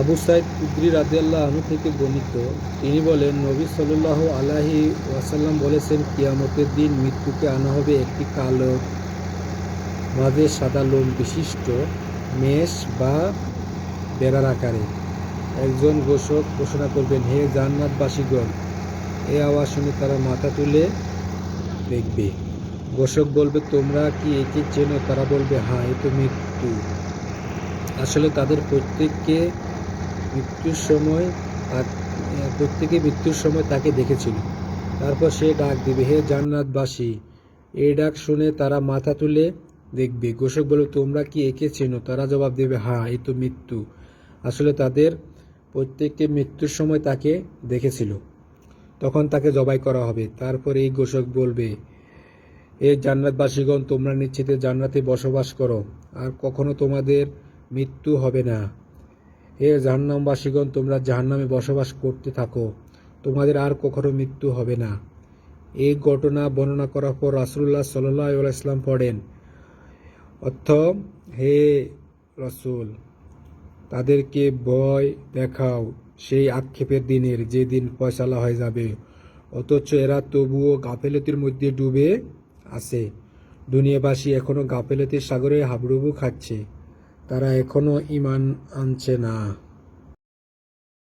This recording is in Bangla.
আবু সাইদ কুদ্রি রাদিয়াল্লাহ আনু থেকে বর্ণিত। তিনি বলেন, নবী সাল্লাহ আলাহি ওয়াসাল্লাম বলেছেন, কিয়ামতের দিন মৃত্যুকে আনা হবে একটি কালো, মাঝে সাদা লোম বিশিষ্ট মেষ বা বেড়ার আকারে। একজন ঘোষক ঘোষণা করবেন, হে জান্নাতবাসীগণ এই আওয়াজ শুনে তারা মাথা তুলে দেখবে। ঘোষক বলবে, তোমরা কি একে চেনো? তারা বলবে হ্যাঁ এ তো মৃত্যু। আসলে তাদের প্রত্যেককে মৃত্যুর সময় প্রত্যেকে মৃত্যুর সময় তাকে দেখেছিল। তারপর সে ডাক দিবে, হে জান্নাতবাসী এই ডাক শুনে তারা মাথা তুলে দেখবে। ঘোষক বলবে তোমরা কি একে চেনো? তারা জবাব দেবে হ্যাঁ এই তো মৃত্যু। আসলে তাদের প্রত্যেককে মৃত্যুর সময় তাকে দেখেছিল। তখন তাকে জবাই করা হবে। তারপর এই ঘোষক বলবে, এ জান্নাতবাসীগণ, তোমরা নিশ্চিতে জান্নাতে বসবাস করো। আর কখনো তোমাদের মৃত্যু হবে না। হে জাহান্নামবাসীগণ, তোমরা জাহান্নামে বসবাস করতে থাকো। তোমাদের আর কখনো মৃত্যু হবে না। এই ঘটনা বর্ণনা করার পর রাসুল্লাহ সাল্লাহ ইসলাম পড়েন, অর্থ, হে রসুল, তাদেরকে ভয় দেখাও সেই আক্ষেপের দিনের যে দিন ফয়সালা হয়ে যাবে। অথচ এরা তবুও গাফেলতির মধ্যে ডুবে আছে। দুনিয়াবাসী এখনও গাফেলতির সাগরে হাবড়ুবু খাচ্ছে। তারা এখনও ইমান আনছে না